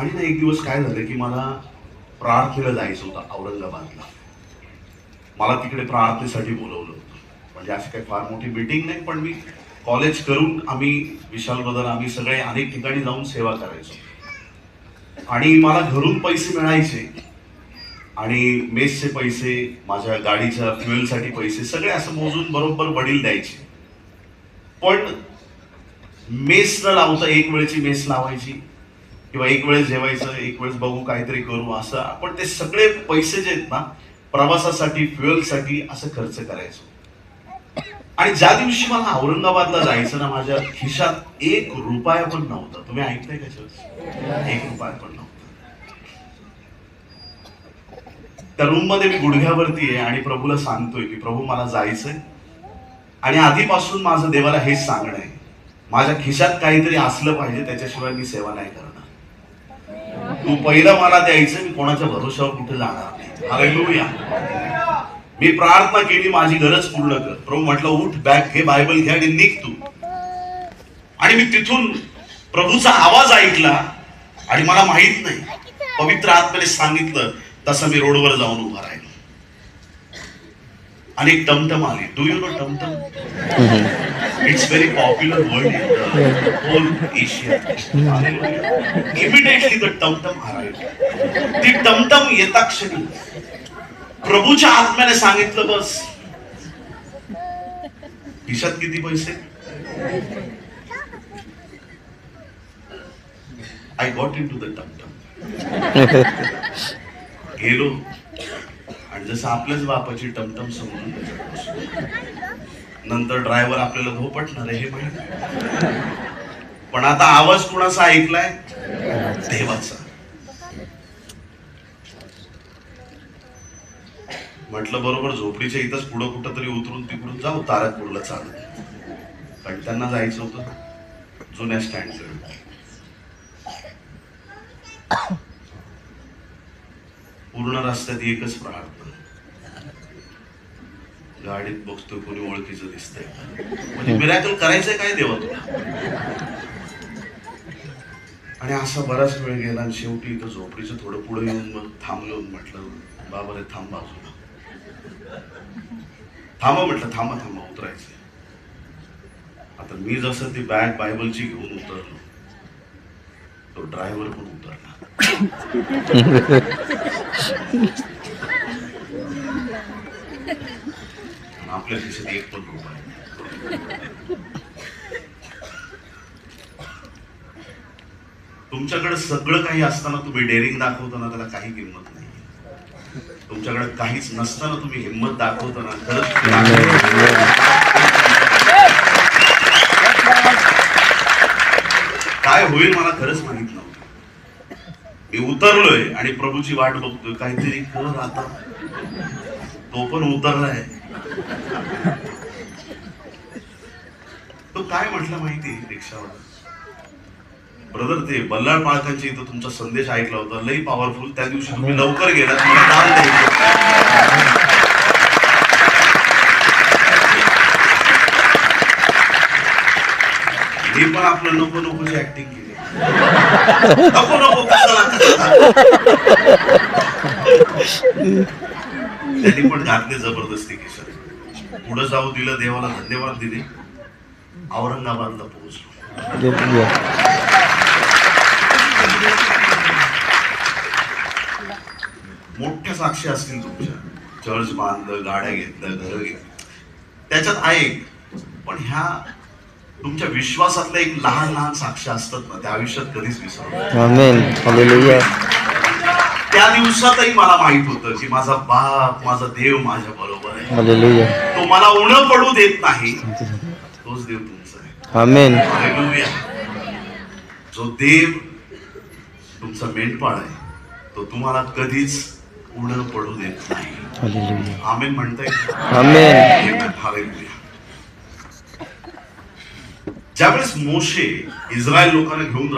आणि ना एक दिवस काय झालं की मला प्रार्थनेला जायचं होतं औरंगाबादला. मला तिकडे प्रार्थनेसाठी बोलवलं होतं. म्हणजे अशी काही फार मोठी मीटिंग नाही पण मी कॉलेज करून आम्ही विशाल बदल आम्ही सगळे अनेक ठिकाणी जाऊन सेवा करायचो. आणि मला घरून पैसे मिळायचे. आणि मेसचे पैसे माझ्या गाडीच्या फ्युएलसाठी पैसे सगळे असं मोजून बरोबर वडील द्यायचे. पण मेस न लावता एक वेळची मेस लावायची. किंवा एक वेळेस जेवायचं एक वेळेस बघू काहीतरी करू असं आपण ते सगळे पैसे जे आहेत ना प्रवासासाठी फ्युएलसाठी असं खर्च करायचो. आणि ज्या दिवशी मला औरंगाबादला जायचं ना माझ्या खिशात एक रुपया पण नव्हता. तुम्ही ऐकलंय का एक रुपया पण नव्हता. त्या रूममध्ये मी गुडघ्यावरती आहे आणि प्रभूला सांगतोय की प्रभू मला जायचंय. आणि आधीपासून माझं देवाला हेच सांगणं आहे. माझ्या खिशात काहीतरी असलं पाहिजे त्याच्याशिवाय मी सेवा नाही करत. तू पहिलं मला द्यायचं मी कोणाच्या भरोश्यावर कुठे जाणार नाही. मी प्रार्थना केली माझी गरज पूर्ण कर. प्रभू म्हटलं उठ बॅग घे बायबल घे आणि निघ तू. आणि मी तिथून प्रभूचा आवाज ऐकला आणि मला माहीत नाही पवित्र आत्म्याने सांगितलं तसं मी रोडवर जाऊन उभा राहिलो आणि टमटम आली. Do you know tumtum it's very popular word in whole Asia immediately the tumtum arrive ती टमटम येता क्षणी प्रभूच्या आत्म्याने सांगितलं बस. खिशात किती पैसे? I got into the tumtum गेलो. आणि जसं आपल्याच बापाची टमटम समजून नंतर ड्रायव्हर आपल्याला भोपटणार आहे हे माहिती पण आता आवाज कुणाचा ऐकलाय? देवाचा. म्हटलं बरोबर झोपडीच्या इथंच पुढं कुठं तरी उतरून तिकडून जाऊ तारकपूरला चालत कारण त्यांना जायचं होतं जुन्या स्टँडकडे पूर्ण रस्त्यात एकच प्रार्थना गाडीत बघतो कोणी ओळखीचं दिसतंय. म्हणजे मिराकल करायचंय काय देवा तुला? आणि असा बराच वेळ गेला आणि शेवटी इथं झोपडीचं थोडं पुढे येऊन मग थांबलो म्हटलं बाबा रे थांब बाजूला. थांबा म्हटलं थांबा थांबा उतरायचं आता मी जसं ती बॅग बायबलची घेऊन उतरलो तो ड्रायव्हर पण उतरला आणि आपल्या खिशात एक पण तुमच्याकडे सगळं काही असताना तुम्ही डेअरिंग दाखवताना त्याला काही किंमत नाही. तुमच्याकडे काहीच नसताना तुम्ही हिंमत दाखवताना काय होईल मला खरंच माहीत नव्हतं. मी उतरलोय आणि प्रभूची वाट बघतोय. काहीतरी कर आता. तो पण उतरलाय. तो काय म्हटलं माहिती रिक्षावर ब्रदर ते बल्लाळ पाळकांच्या इथं तुमचा संदेश ऐकला होता. लई पॉवरफुल त्या दिवशी तुम्ही लवकर द्यायचं मी पण आपलं नको नकोची ऍक्टिंग केली. नको नको? त्यांनी पण घातले जबरदस्ती किशन पुढे जाऊ दिलं देवाला धन्यवाद दिले. औरंगाबादला पोहोचलो. मोठ्या साक्षी असतील तुमच्या. चर्च बांधलं गाड्या घेतल्या घर घेतलं. त्याच्यात आहे पण ह्या तुमच्या विश्वासातल्या एक लहान लहान साक्ष असतात ना त्या आयुष्यात कधीच. Hallelujah. त्या दिवसातही मला माहीत होतं की माझा बाप माझा देव माझ्या बरोबर आहे. तो मला उणं पडू देत नाही. तोच देव हालेलुया. जो देव तुमचा मेंढपाळ आहे तो तुम्हाला कधीच उणं पडू देत नाही. आमेन म्हणताय. ज्यावेळेस मोशे इस्रायल लोकांना घेऊन